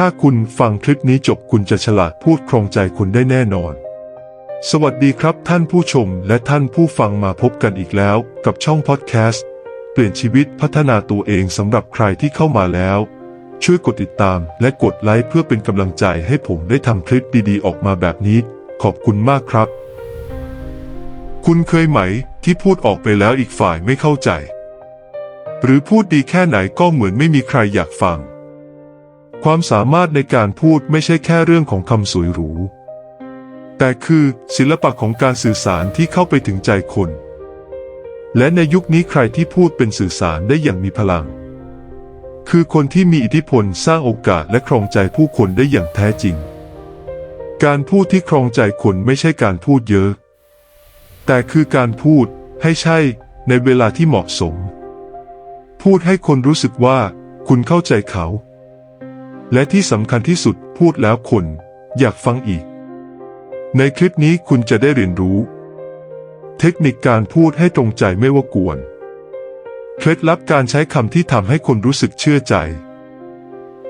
ถ้าคุณฟังคลิปนี้จบคุณจะฉลาดพูดครองใจคนได้แน่นอน สวัสดีครับท่านผู้ชมและท่านผู้ฟังมาพบกันอีกแล้ว กับช่องพอดแคสต์ เปลี่ยนชีวิตพัฒนาตัวเองสำหรับใครที่เข้ามาแล้ว ช่วยกดติดตามและกดไลค์เพื่อเป็นกำลังใจให้ผมได้ทำคลิปดีๆ ออกมาแบบนี้ ขอบคุณมากครับ คุณเคยไหมที่พูดออกไปแล้วอีกฝ่ายไม่เข้าใจ หรือพูดดีแค่ไหนก็เหมือนไม่มีใครอยากฟัง ความสามารถในการพูดไม่ใช่แค่เรื่องของคำสวยหรู แต่คือศิลปะของการสื่อสารที่เข้าไปถึงใจคน และในยุคนี้ใครที่พูดเป็นสื่อสารได้อย่างมีพลัง คือคนที่มีอิทธิพลสร้างโอกาสและครองใจผู้คนได้อย่างแท้จริง การพูดที่ครองใจคนไม่ใช่การพูดเยอะ แต่คือการพูดให้ใช่ในเวลาที่เหมาะสม พูดให้คนรู้สึกว่าคุณเข้าใจเขา และที่สำคัญที่สุดพูดแล้วคนอยากฟังอีก ในคลิปนี้คุณจะได้เรียนรู้ เทคนิคการพูดให้ตรงใจไม่ว่ากวน เคล็ดลับการใช้คำที่ทำให้คนรู้สึกเชื่อใจ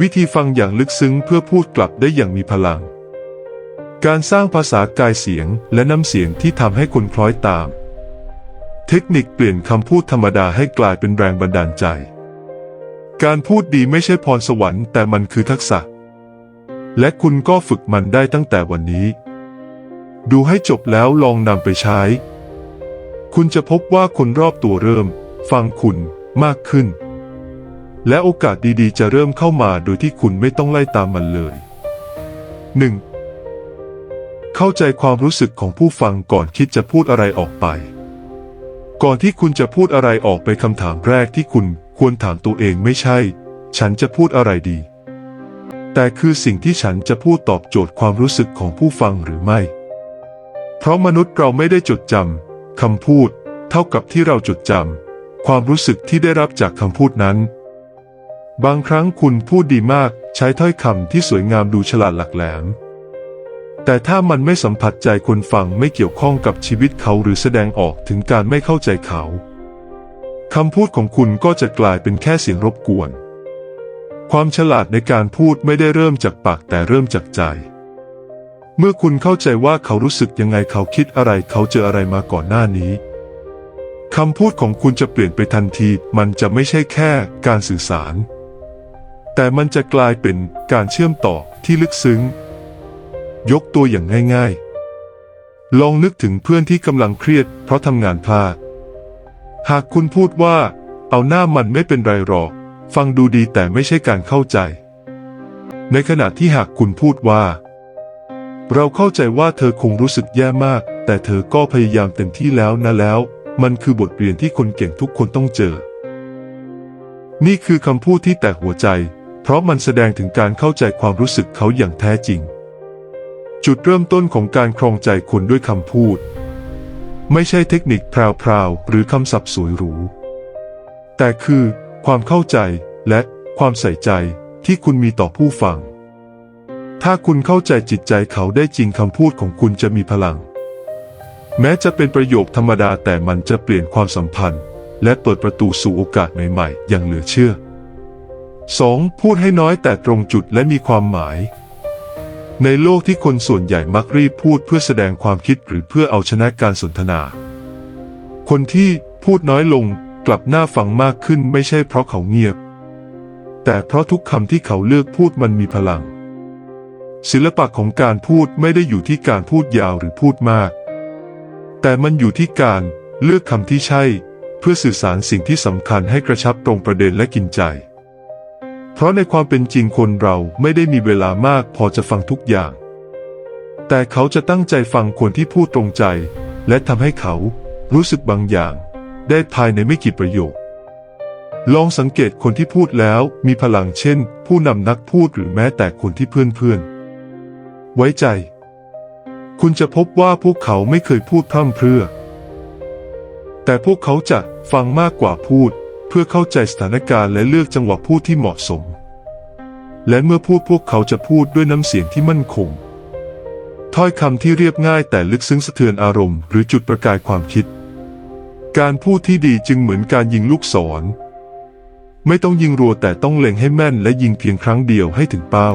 วิธีฟังอย่างลึกซึ้งเพื่อพูดกลับได้อย่างมีพลัง การสร้างภาษากายเสียงและน้ำเสียงที่ทำให้คนคล้อยตาม เทคนิคเปลี่ยนคำพูดธรรมดาให้กลายเป็นแรงบันดาลใจ การพูดดีไม่ใช่พรสวรรค์แต่มันคือทักษะ และคุณก็ฝึกมันได้ตั้งแต่วันนี้ ดูให้จบแล้วลองนำไปใช้ คุณจะพบว่าคนรอบตัวเริ่ม ฟังคุณมากขึ้น และโอกาสดีๆ จะเริ่มเข้ามาโดยที่คุณไม่ต้องไล่ตามมันเลย 1. เข้าใจความรู้สึกของผู้ฟังก่อนคิดจะพูดอะไรออกไป ก่อนที่คุณจะพูดอะไรออกไปคำถามแรกที่คุณควรถามตัวเองไม่ใช่ ฉันจะพูดอะไรดี แต่คือสิ่งที่ฉันจะพูดตอบโจทย์ความรู้สึกของผู้ฟังหรือไม่ เพราะมนุษย์เราไม่ได้จดจำคำพูด เท่ากับที่เราจดจำความรู้สึกที่ได้รับจากคำพูดนั้น บางครั้งคุณพูดดีมากใช้ถ้อยคำที่สวยงามดูฉลาดหลักแหลม แต่ถ้ามันไม่สัมผัสใจคนฟังไม่เกี่ยวข้องกับชีวิตเขาหรือแสดงออกถึงการไม่เข้าใจเขาคำพูดของคุณก็จะกลายเป็นแค่เสียงรบกวน ความฉลาดในการพูดไม่ได้เริ่มจากปากแต่เริ่มจากใจ เมื่อคุณเข้าใจว่าเขารู้สึกยังไงเขาคิดอะไรเขาเจออะไรมาก่อนหน้านี้คำพูดของคุณจะเปลี่ยนไปทันทีมันจะไม่ใช่แค่การสื่อสาร แต่มันจะกลายเป็นการเชื่อมต่อที่ลึกซึ้ง ยกตัวอย่างง่ายๆ ลองนึกถึงเพื่อนที่กำลังเครียดเพราะทำงานพลาด หากคุณพูดว่า เอาหน้ามันไม่เป็นไรหรอก ฟังดูดีแต่ไม่ใช่การเข้าใจ ในขณะที่หากคุณพูดว่า เราเข้าใจว่าเธอคงรู้สึกแย่มาก แต่เธอก็พยายามเต็มที่แล้วนะแล้ว มันคือบทเรียนที่คนเก่งทุกคนต้องเจอ นี่คือคำพูดที่แตกหัวใจ เพราะมันแสดงถึงการเข้าใจความรู้สึกเขาอย่างแท้จริง จุดเริ่มต้นของการครองใจคนด้วยคำพูด ไม่ใช่เทคนิคพราวๆ หรือคำศัพท์สวยหรู แต่คือความเข้าใจและความใส่ใจที่คุณมีต่อผู้ฟัง ถ้าคุณเข้าใจจิตใจเขาได้จริงคำพูดของคุณจะมีพลัง แม้จะเป็นประโยคธรรมดาแต่มันจะเปลี่ยนความสัมพันธ์ และเปิดประตูสู่โอกาสใหม่ๆ อย่างเหลือเชื่อ 2. พูดให้น้อยแต่ตรงจุดและมีความหมาย ในโลกที่คนส่วนใหญ่มักรีบพูดเพื่อแสดงความคิดหรือเพื่อเอาชนะการสนทนา คนที่พูดน้อยลงกลับหน้าฟังมากขึ้นไม่ใช่เพราะเขาเงียบ แต่เพราะทุกคำที่เขาเลือกพูดมันมีพลัง ศิลปะของการพูดไม่ได้อยู่ที่การพูดยาวหรือพูดมาก แต่มันอยู่ที่การเลือกคำที่ใช่ เพื่อสื่อสารสิ่งที่สำคัญให้กระชับตรงประเด็นและกินใจ เพราะในความเป็นจริงคนเราไม่ได้มีเวลามากพอจะฟังทุกอย่าง แต่เขาจะตั้งใจฟังคนที่พูดตรงใจ และทำให้เขารู้สึกบางอย่าง ได้ภายในไม่กี่ประโยค ลองสังเกตคนที่พูดแล้วมีพลังเช่น ผู้นำนักพูดหรือแม้แต่คนที่เพื่อนๆ ไว้ใจ คุณจะพบว่าพวกเขาไม่เคยพูดพร่ำเพรื่อ แต่พวกเขาจะฟังมากกว่าพูด พื่อเข้าใจสถานการณ์และเลือกจังหวะพูดที่เหมาะสม และเมื่อพูดพวกเขาจะพูดด้วยน้ำเสียงที่มั่นคง ถ้อยคำที่เรียบง่ายแต่ลึกซึ้งสะเทือนอารมณ์หรือจุดประกายความคิด การพูดที่ดีจึงเหมือนการยิงลูกศร ไม่ต้องยิงรัวแต่ต้องเล็งให้แม่นและยิงเพียงครั้งเดียวให้ถึงเป้า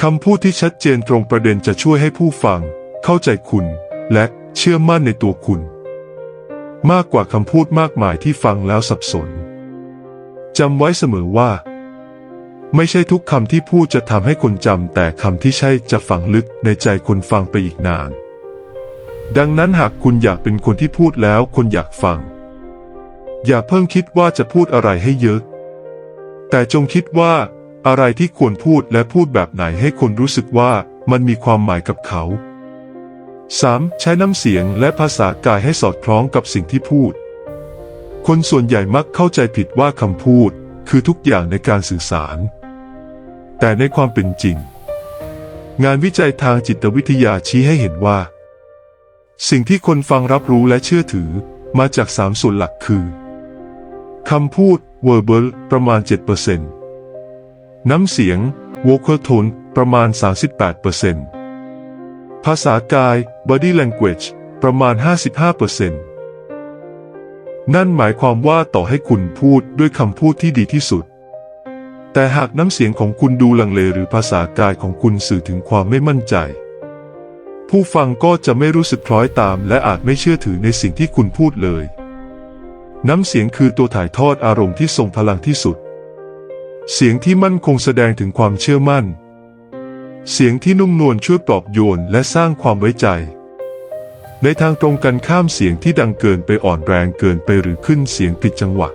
คำพูดที่ชัดเจนตรงประเด็นจะช่วยให้ผู้ฟัง เข้าใจคุณ และเชื่อมั่นในตัวคุณ มากกว่าคำพูดมากมายที่ฟังแล้วสับสนจำไว้เสมอว่า ไม่ใช่ทุกคำที่พูดจะทำให้คนจำแต่คำที่ใช่จะฝังลึกในใจคนฟังไปอีกนาน ดังนั้นหากคุณอยากเป็นคนที่พูดแล้วคนอยากฟัง อย่าเพิ่งคิดว่าจะพูดอะไรให้เยอะ แต่จงคิดว่าอะไรที่ควรพูดและพูดแบบไหนให้คนรู้สึกว่ามันมีความหมายกับเขา 3. ใช้น้ำเสียงและภาษากายให้สอดคล้องกับสิ่งที่พูด คนส่วนใหญ่มักเข้าใจผิดว่าคำพูด คือทุกอย่างในการสื่อสาร แต่ในความเป็นจริง งานวิจัยทางจิตวิทยาชี้ให้เห็นว่า สิ่งที่คนฟังรับรู้และเชื่อถือมาจากสามส่วนหลักคือคำพูด verbal ประมาณ 7%น้ำเสียง vocal tone ประมาณ 38% ภาษากาย body language ประมาณ 55%นั่นหมายความว่าต่อให้คุณพูดด้วยคำพูดที่ดีที่สุด แต่หากน้ำเสียงของคุณดูลังเลหรือภาษากายของคุณสื่อถึงความไม่มั่นใจ ผู้ฟังก็จะไม่รู้สึกคล้อยตาม และอาจไม่เชื่อถือในสิ่งที่คุณพูดเลย น้ำเสียงคือตัวถ่ายทอดอารมณ์ที่ทรงพลังที่สุด เสียงที่มั่นคงแสดงถึงความเชื่อมั่น เสียงที่นุ่มนวลช่วยปลอบโยนและสร้างความไว้ใจ ในทางตรงกันข้ามเสียงที่ดังเกินไปอ่อนแรงเกินไปหรือขึ้นเสียงผิดจังหวะ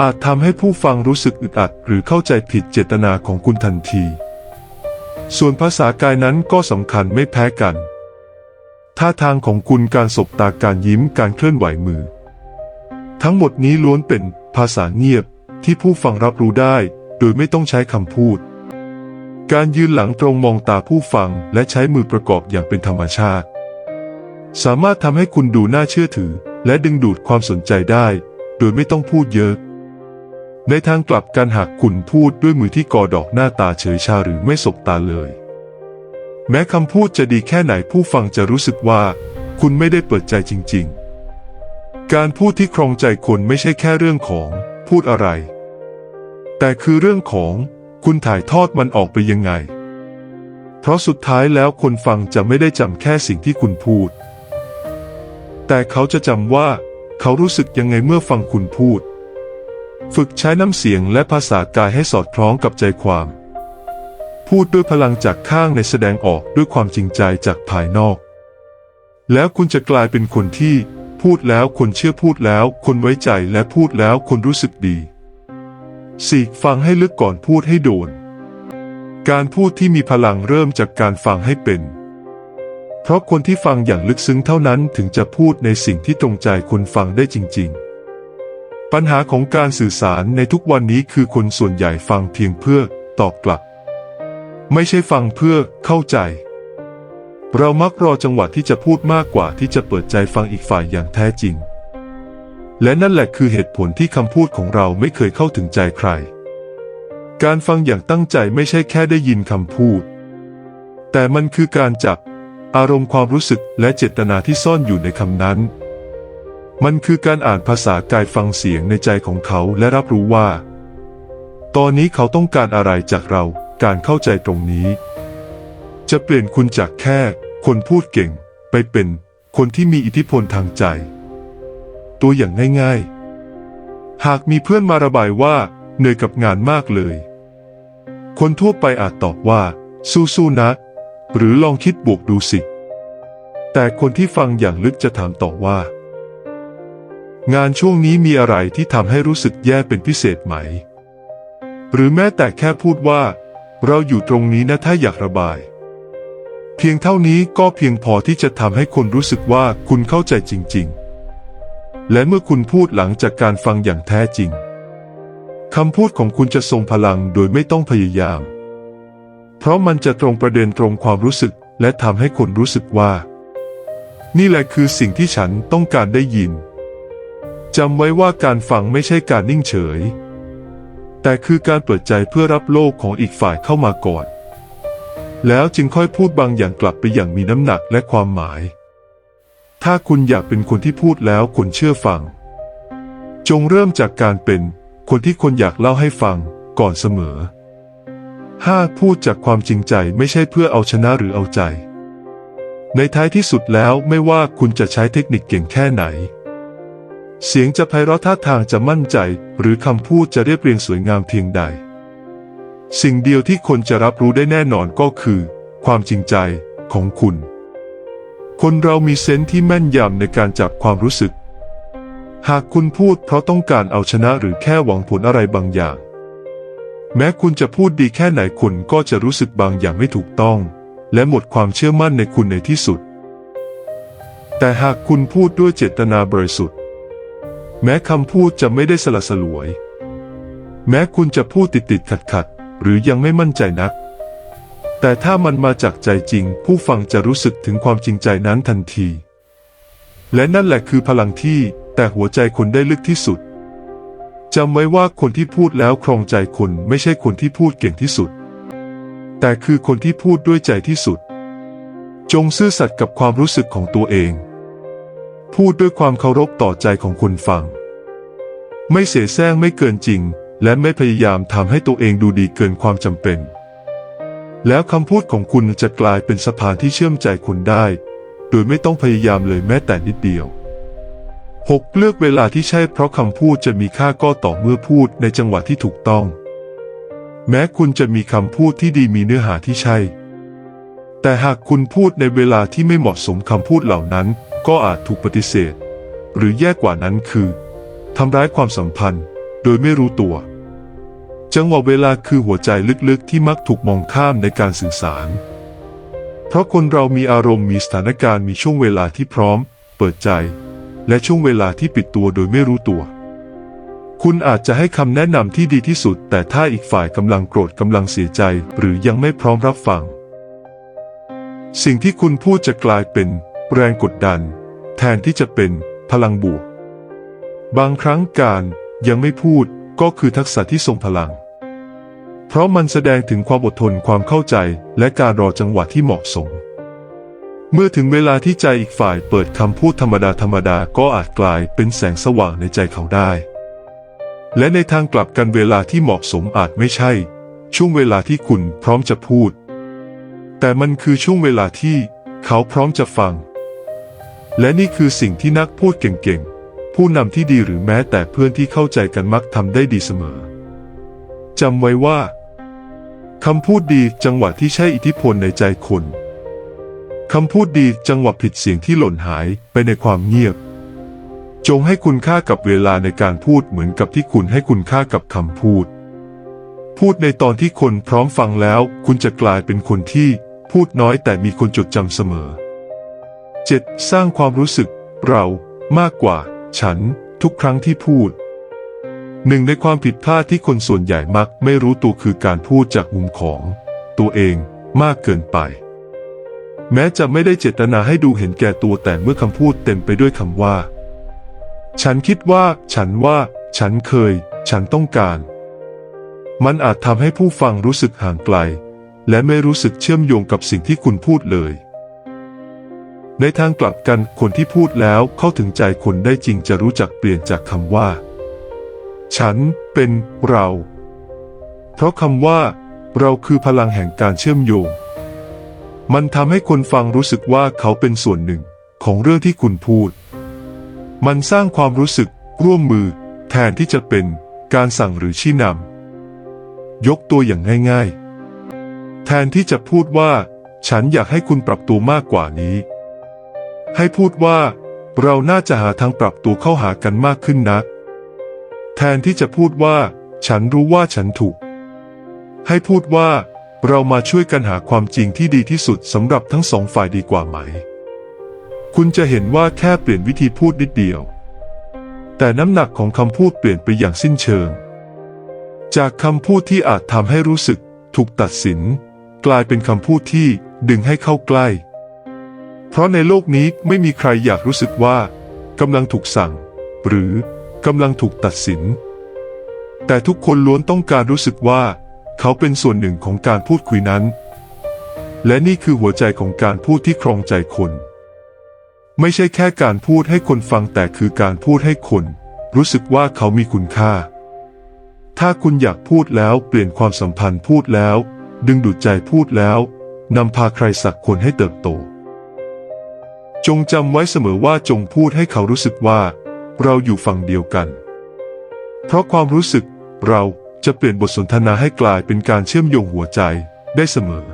อาจทำให้ผู้ฟังรู้สึกอึดอัด หรือเข้าใจผิดเจตนาของคุณทันที ส่วนภาษากายนั้นก็สำคัญไม่แพ้กัน ท่าทางของคุณการสบตาการยิ้มการเคลื่อนไหวมือ ทั้งหมดนี้ล้วนเป็นภาษาเงียบที่ผู้ฟังรับรู้ได้ โดยไม่ต้องใช้คำพูด การยืนหลังตรงมองตาผู้ฟังและใช้มือประกอบอย่างเป็นธรรมชาติ สามารถทำให้คุณดูน่าเชื่อถือ และดึงดูดความสนใจได้ โดยไม่ต้องพูดเยอะ ในทางกลับกันหากคุณพูดด้วยมือที่กอดอกหน้าตาเฉยชาหรือไม่สบตาเลย แม้คำพูดจะดีแค่ไหนผู้ฟังจะรู้สึกว่า คุณไม่ได้เปิดใจจริง ๆ การพูดที่ครองใจคนไม่ใช่แค่เรื่องของ พูดอะไร แต่คือเรื่องของ คุณถ่ายทอดมันออกไปยังไง เพราะสุดท้ายแล้วคนฟังจะไม่ได้จำแค่สิ่งที่คุณพูด แต่เขาจะจำว่า เขารู้สึกยังไงเมื่อฟังคุณพูด ฝึกใช้น้ำเสียงและภาษากายให้สอดคล้องกับใจความ พูดด้วยพลังจากข้างในแสดงออกด้วยความจริงใจจากภายนอก แล้วคุณจะกลายเป็นคนที่ พูดแล้วคนเชื่อพูดแล้ว คนไว้ใจและพูดแล้วคนรู้สึกดี 4. ฟังให้ลึกก่อนพูดให้โดน การพูดที่มีพลังเริ่มจากการฟังให้เป็น เพราะคนที่ฟังอย่างลึกซึ้งเท่านั้นถึงจะพูดในสิ่งที่ตรงใจคนฟังได้จริง ๆ ปัญหาของการสื่อสารในทุกวันนี้คือคนส่วนใหญ่ฟังเพียงเพื่อตอบกลับ ไม่ใช่ฟังเพื่อเข้าใจ เรามักรอจังหวะที่จะพูดมากกว่าที่จะเปิดใจฟังอีกฝ่ายอย่างแท้จริง และนั่นแหละคือเหตุผลที่คำพูดของเราไม่เคยเข้าถึงใจใคร การฟังอย่างตั้งใจไม่ใช่แค่ได้ยินคำพูด แต่มันคือการจับ อารมณ์ความรู้สึกและเจตนาที่ซ่อนอยู่ในคำนั้น มันคือการอ่านภาษากายฟังเสียงในใจของเขาและรับรู้ว่า ตอนนี้เขาต้องการอะไรจากเรา การเข้าใจตรงนี้ จะเปลี่ยนคุณจากแค่ คนพูดเก่ง ไปเป็น คนที่มีอิทธิพลทางใจ ตัวอย่างง่ายๆ หากมีเพื่อนมาระบายว่าเหนื่อยกับงานมากเลย คนทั่วไปอาจตอบว่า สู้ๆนะ หรือลองคิดบวกดูสิ แต่คนที่ฟังอย่างลึกจะถามต่อว่า งานช่วงนี้มีอะไรที่ทำให้รู้สึกแย่เป็นพิเศษไหม หรือแม้แต่แค่พูดว่า เราอยู่ตรงนี้นะถ้าอยากระบายเพียงเท่านี้ก็เพียงพอที่จะทำให้คนรู้สึกว่าคุณเข้าใจจริง ๆ และเมื่อคุณพูดหลังจากการฟังอย่างแท้จริงคำพูดของคุณจะทรงพลังโดยไม่ต้องพยายาม เพราะมันจะตรงประเด็นตรงความรู้สึกและทำให้คนรู้สึกว่า นี่แหละคือสิ่งที่ฉันต้องการได้ยินจำไว้ว่าการฟังไม่ใช่การนิ่งเฉย แต่คือการเปิดใจเพื่อรับโลกของอีกฝ่ายเข้ามาก่อน แล้วจึงค่อยพูดบางอย่างกลับไปอย่างมีน้ำหนักและความหมาย ถ้าคุณอยากเป็นคนที่พูดแล้วคนเชื่อฟัง จงเริ่มจากการเป็นคนที่คนอยากเล่าให้ฟังก่อนเสมอ 5. พูดจากความจริงใจไม่ใช่เพื่อเอาชนะหรือเอาใจ ในท้ายที่สุดแล้วไม่ว่าคุณจะใช้เทคนิคเก่งแค่ไหน เสียงจะไพเราะท่าทางจะมั่นใจ หรือคำพูดจะเรียบเรียงสวยงามเพียงใด สิ่งเดียวที่คนจะรับรู้ได้แน่นอนก็คือ ความจริงใจของคุณ คนเรามีเซนส์ที่แม่นยำในการจับความรู้สึก หากคุณพูดเพราะต้องการเอาชนะหรือแค่หวังผลอะไรบางอย่าง แม้คุณจะพูดดีแค่ไหนคุณก็จะรู้สึกบางอย่างไม่ถูกต้อง และหมดความเชื่อมั่นในคุณในที่สุด แต่หากคุณพูดด้วยเจตนาบริสุทธิ์ แม้คำพูดจะไม่ได้สละสลวย แม้คุณจะพูดติดติดขัดขัดหรือยังไม่มั่นใจนัก แต่ถ้ามันมาจากใจจริง ผู้ฟังจะรู้สึกถึงความจริงใจนั้นทันที และนั่นแหละคือพลังที่แต่หัวใจคนได้ลึกที่สุดจำไว้ว่าคนที่พูดแล้วครองใจคนไม่ใช่คนที่พูดเก่งที่สุด แต่คือคนที่พูดด้วยใจที่สุด จงซื่อสัตย์กับความรู้สึกของตัวเอง พูดด้วยความเคารพต่อใจของคนฟัง ไม่เสแสร้งไม่เกินจริง และไม่พยายามทำให้ตัวเองดูดีเกินความจำเป็น แล้วคำพูดของคุณจะกลายเป็นสะพานที่เชื่อมใจคนได้ โดยไม่ต้องพยายามเลยแม้แต่นิดเดียว 6. เลือกเวลาที่ใช่เพราะคำพูดจะมีค่าก็ต่อเมื่อพูดในจังหวะที่ถูกต้อง แม้คุณจะมีคำพูดที่ดีมีเนื้อหาที่ใช่ แต่หากคุณพูดในเวลาที่ไม่เหมาะสมคำพูดเหล่านั้น ก็อาจถูกปฏิเสธ หรือแย่กว่านั้นคือทำร้ายความสัมพันธ์ โดยไม่รู้ตัว จังหวะเวลาคือหัวใจลึกๆ ที่มักถูกมองข้ามในการสื่อสาร เพราะคนเรามีอารมณ์มีสถานการณ์มีช่วงเวลาที่พร้อม เปิดใจ และช่วงเวลาที่ปิดตัวโดยไม่รู้ตัว คุณอาจจะให้คำแนะนำที่ดีที่สุด แต่ถ้าอีกฝ่ายกำลังโกรธกำลังเสียใจ หรือยังไม่พร้อมรับฟัง สิ่งที่คุณพูดจะกลายเป็น แรงกดดัน แทนที่จะเป็น พลังบวก บางครั้งการยังไม่พูดก็คือทักษะที่ทรงพลัง เพราะมันแสดงถึงความอดทนความเข้าใจและการรอจังหวะที่เหมาะสม เมื่อถึงเวลาที่ใจอีกฝ่ายเปิดคำพูดธรรมดาธรรมดาก็อาจกลายเป็นแสงสว่างในใจเขาได้ และในทางกลับกันเวลาที่เหมาะสมอาจไม่ใช่ ช่วงเวลาที่คุณพร้อมจะพูด แต่มันคือช่วงเวลาที่เขาพร้อมจะฟัง และนี่คือสิ่งที่นักพูดเก่งๆ ผู้นำที่ดีหรือแม้แต่เพื่อนที่เข้าใจกันมักทำได้ดีเสมอจำไว้ว่า คำพูดดีจังหวะที่ใช่อิทธิพลในใจคนคำพูดดีจังหวะผิดเสียงที่หล่นหายไปในความเงียบ จงให้คุณค่ากับเวลาในการพูดเหมือนกับที่คุณให้คุณค่ากับคำพูด พูดในตอนที่คนพร้อมฟังแล้ว คุณจะกลายเป็นคนที่พูดน้อยแต่มีคนจดจำเสมอ 7. สร้างความรู้สึกเรามากกว่า ฉันทุกครั้งที่พูด หนึ่งในความผิดพลาดที่คนส่วนใหญ่มักไม่รู้ตัวคือการพูดจากมุมของ ตัวเองมากเกินไป แม้จะไม่ได้เจตนาให้ดูเห็นแก่ตัวแต่เมื่อคำพูดเต็มไปด้วยคำว่า ฉันคิดว่า ฉันว่า ฉันเคย ฉันต้องการ มันอาจทำให้ผู้ฟังรู้สึกห่างไกล และไม่รู้สึกเชื่อมโยงกับสิ่งที่คุณพูดเลย ในทางกลับกันคนที่พูดแล้วเข้าถึงใจคนได้จริงจะรู้จักเปลี่ยนจากคำว่า ฉันเป็นเรา เพราะคำว่า เราคือพลังแห่งการเชื่อมโยง มันทำให้คนฟังรู้สึกว่าเขาเป็นส่วนหนึ่งของเรื่องที่คุณพูด มันสร้างความรู้สึกร่วมมือ แทนที่จะเป็นการสั่งหรือชี้นำยกตัวอย่างง่าย ๆ แทนที่จะพูดว่า ฉันอยากให้คุณปรับตัวมากกว่านี้ ให้พูดว่า เราน่าจะหาทางปรับตัวเข้าหากันมากขึ้นนะ แทนที่จะพูดว่า ฉันรู้ว่าฉันถูก ให้พูดว่า เรามาช่วยกันหาความจริงที่ดีที่สุดสำหรับทั้งสองฝ่ายดีกว่าไหม คุณจะเห็นว่าแค่เปลี่ยนวิธีพูดนิดเดียว แต่น้ำหนักของคำพูดเปลี่ยนไปอย่างสิ้นเชิง จากคำพูดที่อาจทำให้รู้สึก ถูกตัดสิน กลายเป็นคำพูดที่ดึงให้เข้าใกล้ เพราะในโลกนี้ไม่มีใครอยากรู้สึกว่ากำลังถูกสั่ง หรือ กำลังถูกตัดสิน แต่ทุกคนล้วนต้องการรู้สึกว่า เขาเป็นส่วนหนึ่งของการพูดคุยนั้น และนี่คือหัวใจของการพูดที่ครองใจคน ไม่ใช่แค่การพูดให้คนฟังแต่คือการพูดให้คน รู้สึกว่าเขามีคุณค่า ถ้าคุณอยากพูดแล้วเปลี่ยนความสัมพันธ์พูดแล้ว ดึงดูดใจพูดแล้วนำพาใครสักคนให้เติบโต จงจำไว้เสมอว่าจงพูดให้เขารู้สึกว่า เราอยู่ฝั่งเดียวกัน เพราะความรู้สึกเราจะเปลี่ยนบทสนทนาให้กลายเป็นการเชื่อมโยงหัวใจได้เสมอ